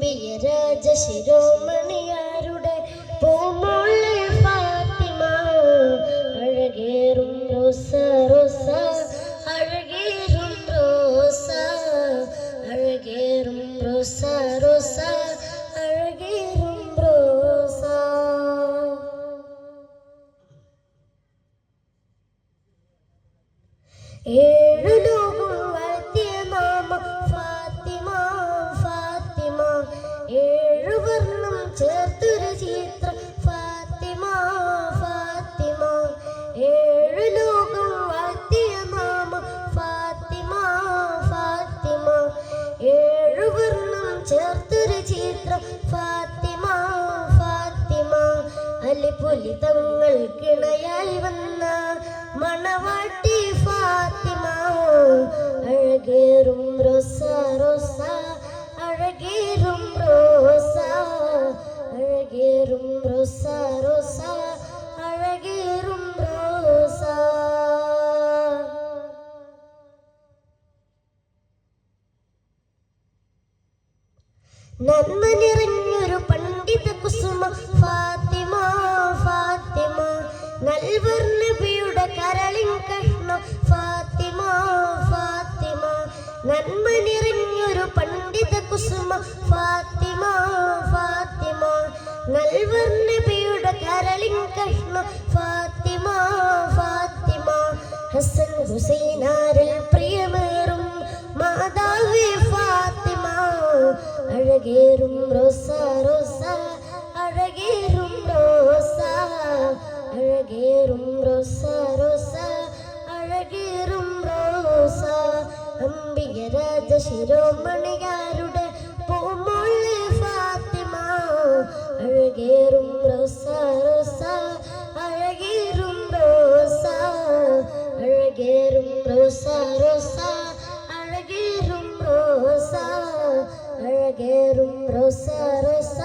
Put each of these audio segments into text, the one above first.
നമ്പിയ രാജശിരോമണിയാരുടെ പൂമുള്ളി ഫാത്തിമ. അഴകേറും റോസ റോസ അഴകേറും റോസ അഴകേറും റോസ റോസ അഴകേറും റോസ. ഏഴു ചേർത്തൊരു ചിത്രം. ഫാത്തിമ ഫാത്തിമ ഏഴു ലോകം വാഴ്ത്തിയ നാമ. ഫാത്തിമ ഫാത്തിമ ഏഴു വർണം ചേർത്തൊരു ചിത്രം. ഫാത്തിമ ഫാത്തിമ അലിപ്പൊലി തങ്ങൾ കിണയായി വന്ന മണവാട്ടി ഫാത്തിമ. അഴകേറും റൊസ റൊസ അഴകേറും അഴകേറും റോസ റോസ അഴകേറും റോസ. നന്മ നിറഞ്ഞൊരു പണ്ഡിത കുസുമ ഫാത്തിമ ഫാത്തിമ. നൽവർ നബിയുടെ കരളിൻ കഷ്ണ ഫാത്തിമ ഫാത്തിമ. നന്മ നിറഞ്ഞൊരു പണ്ഡിത കുസുമ ഫാത്തിമ ഫാത്തിമ കഷ്ണം ഫാത്തിമ ഫാത്തിമ. ഹസൻ ഹുസൈനാരിൽ പ്രിയമേറും മാതാവി ഫാത്തിമ. അഴകേറും റോസ റോസ അഴകേറും റോസ. അഴകേറും റോസ റോസ അഴകേറും റോസ. അമ്പിക രാജ ശിരോമണിയാരുടെ പൂമോൾ ഫാത്തിമ. അഴകേറും റോസ റോസ അഴകേറും ரோசா റോസ അഴകേറും റോസ ரோசா റോസ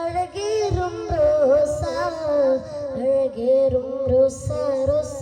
അഴകേറും റോസ അഴകേറും റോസ റോസ